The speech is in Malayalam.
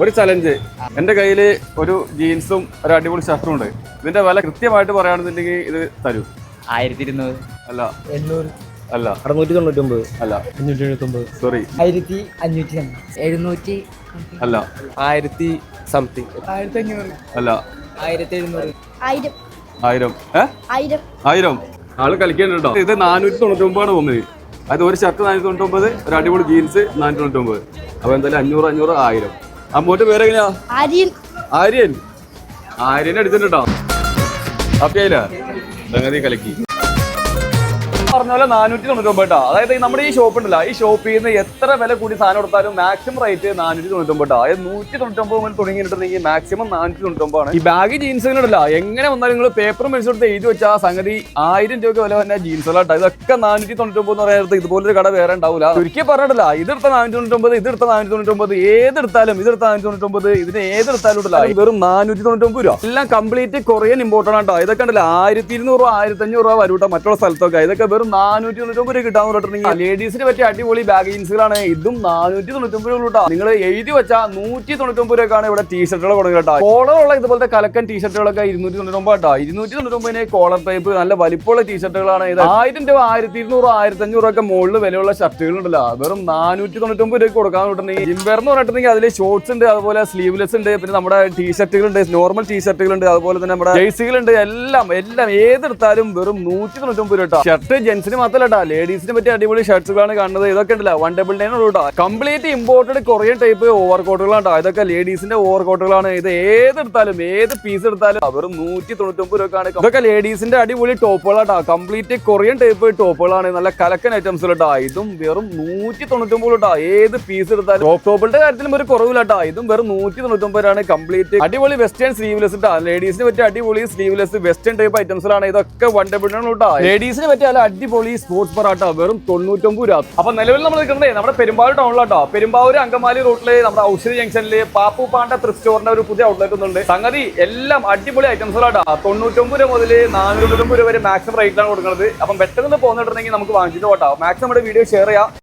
ഒരു ചലഞ്ച് എന്റെ കയ്യിൽ ഒരു ജീൻസും ഒരു അടിപൊളി ഷർട്ടും ഉണ്ട്. ഇതിന്റെ വില കൃത്യമായിട്ട് പറയുകയാണെന്നുണ്ടെങ്കിൽ ഇത് തരൂ. ആയിരത്തി ഇരുന്നൂറ് അല്ല. എണ്ണൂറ്. അല്ല. അറുന്നൂറ്റി തൊണ്ണൂറ്റൊമ്പത് അല്ല. അഞ്ഞൂറ്റി എഴുപത്തൊമ്പത് സോറി ആയിരത്തി അഞ്ഞൂറ്റി എഴുന്നൂറ്റി അല്ല. ആയിരത്തി സംതിങ് ആയിരത്തി അഞ്ഞൂറ് അല്ല. ആയിരത്തി എഴുന്നൂറ് ആയിരം. ആയിരം. ഏ? ആയിരം. ആയിരം. ആൾ കളിക്കുന്നുണ്ടോ? ഇത് നാനൂറ്റി തൊണ്ണൂറ്റി ഒമ്പതാണ് പോകുന്നത് അത് ഒരു ഷർട്ട് നാനൂറ്റി തൊണ്ണൂറ്റി ഒമ്പത് ഒരു അടിപൊളി ജീൻസ് നാനൂറ്റി തൊണ്ണൂറ്റി ഒമ്പത് അപ്പൊ എന്തായാലും അഞ്ഞൂറ് അഞ്ഞൂറ് ആയിരം. അമ്മോട്ട് പേരെങ്ങനെയാ ആര്യൻ. ആര്യൻ. ആര്യൻ എടുത്തിട്ടുണ്ടോ? അപ്പയില്ല സംഗതി കലക്കി പറഞ്ഞ പോലെ നാനൂറ്റി തൊണ്ണൂറ്റി ഒമ്പത് അതായത് നമ്മുടെ ഈ ഷോപ്പ് ഉണ്ടല്ലോ ഈ ഷോപ്പിൽ നിന്ന് എത്ര വില കൂടി സാധനം കൊടുത്താലും മാക്സിമം റേറ്റ് നാനൂറ്റി തൊണ്ണൂറ്റി ഒമ്പത് അതായത് നൂറ്റി തൊണ്ണൂറ്റി ഒമ്പത് മുതൽ തുടങ്ങിയിട്ടുണ്ടെങ്കിൽ മാക്സിമം നാനൂറ്റി തൊണ്ണൂറ്റി ഒമ്പതാണ് ഈ ബാഗ് ജീൻസുകളുണ്ടല്ലോ എങ്ങനെ വന്നാലും നിങ്ങൾ പേപ്പറും മേടിച്ചെടുത്ത് എഴുതി വെച്ചാൽ സംഗതി ആയിരം രൂപ വില തന്നെ ജീൻസുകളാട്ടോ ഇതൊക്കെ നാനൂറ്റി തൊണ്ണൂറ്റി ഒമ്പത് എന്ന് പറയുന്നത് ഇതുപോലൊരു കട വേറെ ഉണ്ടാവില്ല ഒരിക്കൽ പറഞ്ഞിട്ടില്ല ഇതെടുത്ത നാനൂറ്റി തൊണ്ണൂറ്റി ഒമ്പത് ഇതെടുത്ത നാനൂറ്റി തൊണ്ണൂറ്റി ഒമ്പത് ഏതെടുത്താലും ഇതെടുത്ത നാനൂറ്റി തൊണ്ണൂറ്റി ഒമ്പത് ഇതിന് ഏതെടുത്താലും ഉണ്ടല്ലോ വെറും നാനൂറ്റി തൊണ്ണൂറ്റി ഒമ്പത് രൂപ. എല്ലാം കംപ്ലീറ്റ് കൊറിയൻ ഇമ്പോർട്ടന്റ് ആട്ടോ ഇതൊക്കെ ഉണ്ടല്ലോ ആയിരത്തി ഇരുന്നൂറ് ആയിരത്തി അഞ്ഞൂറ് രൂപ വരൂട്ടോ മറ്റുള്ള സ്ഥലത്തൊക്കെ. ഇതൊക്കെ വെറും നാനൂറ്റി തൊണ്ണൂറ്റി ഒമ്പത് രൂപ കിട്ടാന്ന് പറഞ്ഞിട്ടുണ്ടെങ്കിൽ ലേഡീസിന് പറ്റിയ അടിപൊളി ബാഗ് ജീൻസുകളാണ് ഇതും നാനൂറ്റി തൊണ്ണൂറ്റി ഒമ്പത് രൂപ നിങ്ങൾ എഴുതി വെച്ചാൽ നൂറ്റി തൊണ്ണൂറ്റി ഒമ്പത് രൂപക്കാണ് ഇവിടെ ടീഷർട്ടുകൾ കൊടുക്കുക കേട്ടോ ഉള്ള ഇതുപോലത്തെ കലക്കൻ ടീഷർട്ടുകളൊക്കെ ഇരുന്നൂറ്റി തൊണ്ണൂറ്റി ഒമ്പത് കേട്ടോ ഇരുന്നൂറ്റി തൊണ്ണൂറ്റി ഒമ്പതിന് കോളർ ടൈപ്പ് നല്ല വലിപ്പമുള്ള ടീഷർട്ടുകളാണ് ഇത് ആയിരം രൂപ ആയിരത്തി ഇരുന്നൂറ് ആയിരത്തി അഞ്ഞൂറ് ഒക്കെ മുകളിൽ വിലയുള്ള ഷർട്ടുകളുണ്ടല്ലോ വെറും നാനൂറ്റി തൊണ്ണൂറ്റി ഒമ്പത് രൂപ കൊടുക്കാൻ വിട്ടുണ്ടെങ്കിൽ ജിംബെർ എന്ന് പറഞ്ഞിട്ടുണ്ടെങ്കിൽ അതിൽ ഷോർട്സ് ഉണ്ട് അതുപോലെ സ്ലീവ്ലെസ് ഉണ്ട് പിന്നെ നമ്മുടെ ടീഷർട്ടുകളുണ്ട് നോർമൽ ടീഷർട്ടുകളുണ്ട് അതുപോലെ തന്നെ നമ്മുടെ ജേഴ്സികളുണ്ട് എല്ലാം എല്ലാം ഏതെടുത്താലും വെറും നൂറ്റി തൊണ്ണൂറ്റി ഒമ്പത് രൂപ ഷർട്ട് മാത്രമല്ല കേട്ടോ ലേഡീസിന് പറ്റിയ അടിപൊളി ഷർട്ട്സുകളാണ് കാണുന്നത്. ഇതൊക്കെ ഉണ്ടല്ലോ വൺ ഡബിൾ നയൻ ഉള്ളൂ കേട്ടോ complete imported Korean type over കോട്ടുകളാണ് കേട്ടോ ഇതൊക്കെ ലേഡീസിന്റെ ഓവർ കോട്ടുകളാണ് ഇത് ഏതെടുത്താലും ഏത് പീസ് എടുത്താലും അവർ നൂറ്റി തൊണ്ണൂറ്റി ഒമ്പത് രൂപക്കാണ്. ഇതൊക്കെ ലേഡീസിന്റെ അടിപൊളി ടോപ്പുകളാട്ടോ കംപ്ലീറ്റ് കൊറിയൻ ടൈപ്പ് ടോപ്പുകളാണ് നല്ല കലക്കൻ ഐറ്റംസ് കേട്ടോ ഇതും വെറും നൂറ്റി തൊണ്ണൂറ്റി ഒമ്പത് കേട്ടോ ഏത് പീസ് എടുത്താലും ടോപ്പ് ടോപ്പിന്റെ കാര്യത്തിലും ഒരു കുറവില്ല കേട്ടോ ഇതും വെറും നൂറ്റി തൊണ്ണൂറ്റി ഒമ്പതാണ് കംപ്ലീറ്റ് അടിപൊളി വെസ്റ്റേൺ സ്ലീവ്ലെസ് കേട്ടോ ലേഡീസിന് പറ്റിയ അടിപൊളി സ്ലീവ്ലെസ് വെസ്റ്റേൺ ടൈപ്പ് ഐറ്റംസിലാണ് ഇതൊക്കെ വൺ ഡബിൾ കേട്ടോ ലേഡീസിന് പറ്റിയ നല്ല അടിപൊളി സ്പോർട്സ് പറാട്ട വെറും തൊണ്ണൂറ്റൊമ്പത് രൂപ. അപ്പൊ നിലവിൽ നമ്മൾ നിൽക്കുന്നത് നമ്മുടെ പെരുമ്പാവൂർ ടൗണിലാട്ടോ പെരുമ്പാവൂർ അങ്കമാലി റൂട്ടിൽ നമ്മുടെ ഔഷധി ജംഗ്ഷനിൽ പാപ്പു പാണ്ട ത്രിഫ് സ്റ്റോറിന്റെ ഒരു പുതിയ ഔട്ട്ലെറ്റ് ഒന്നുണ്ട്. സംഗതി എല്ലാം അടിപൊളി ഐറ്റംസുകളാട്ടോ തൊണ്ണൂറ്റൊമ്പത് രൂപ മുതൽ നാനൂറ്റി രൂപ വരെ മാക്സിമം റേറ്റിലാണ് കൊടുക്കുന്നത്. അപ്പം പെട്ടെന്ന് പോകുന്നിട്ടുണ്ടെങ്കിൽ നമുക്ക് വാങ്ങിച്ചിട്ട് പോട്ടോ. മാക്സിമം നമ്മുടെ വീഡിയോ ഷെയർ ചെയ്യാം.